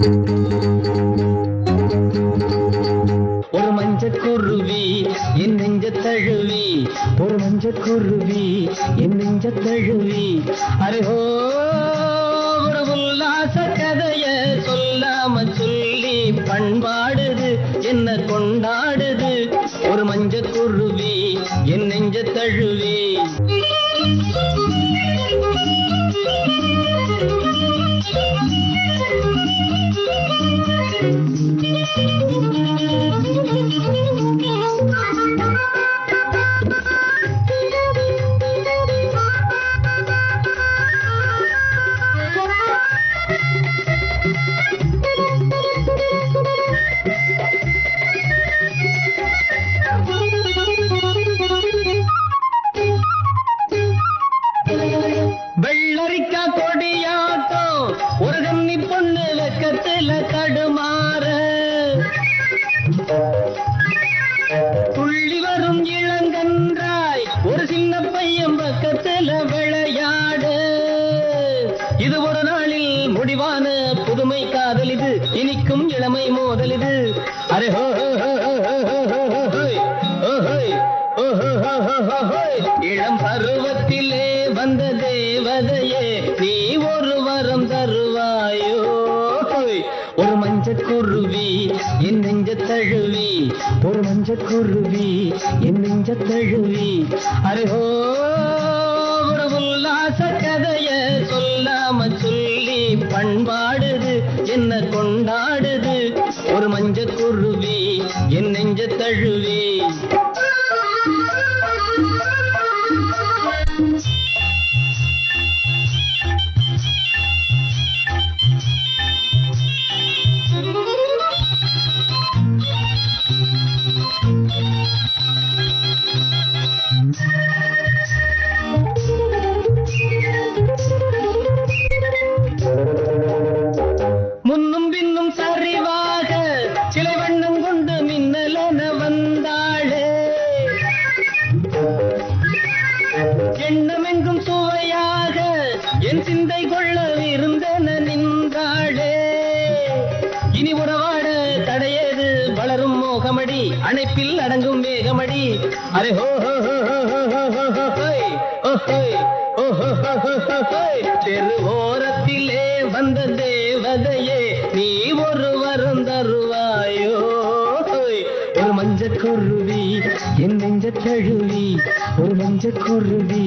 ஒரு மஞ்ச குருவி என் நெஞ்ச தழுவி. ஒரு மஞ்ச குருவி என் நெஞ்ச தழுவி. அரேஹோ ஒரு உல்லாச கதைய சொல்லாம சொல்லி பண்பாடுது என்ன கொண்டாடுது. ஒரு மஞ்ச குருவி என் நெஞ்ச தழுவி. உலகத்துல தடுமாற துள்ளி வரும் இளங்கன்றாய் ஒரு சின்ன பையன் பக்கத்துல விளையாடு இது ஒரு நாளில் முடிவான புதுமை காதலிது இனிக்கும் இளமை மோதலிது அரே ஹோ இளம் பருவத்திலே வந்த தேவதையே நீ ஒரு வரம் தருவாய் மஞ்சக்குருவி என் நெஞ்ச தழுவி. ஒரு மஞ்சக்குருவி என் நெஞ்ச தழுவி. அரேஹோ ஒரு உல்லாச கதைய சொல்லாம சொல்லி பண்பாடுது என்ன கொண்டாடுது. ஒரு மஞ்சக்குருவி என் நெஞ்ச தழுவி. என் சிந்தை கொள்ள இருந்தன நின்றாளே இனி உறவாட தடையேது வளரும் மோகமடி அணைப்பில் அடங்கும் வேகமடி அரே ஹோ ஹோ ஹோ ஹோ ஹோ ஹோ ஹோ ஹோ ஹோ ஹோ ஹோ தெரு ஓரத்திலே வந்த தேவதையே குருவி என் நெஞ்ச தழுவி ஒரு நெஞ்ச குருவி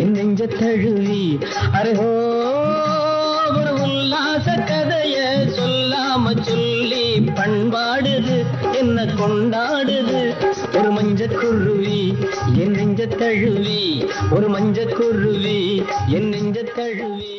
என் நெஞ்ச தழுவி. அரஹோ ஒரு உல்லாச கதைய சொல்லாம சொல்லி பண்பாடுது என்ன கொண்டாடுது. ஒரு மஞ்ச குருவி என் நெஞ்ச தழுவி ஒரு மஞ்ச குருவி என் நெஞ்ச தழுவி.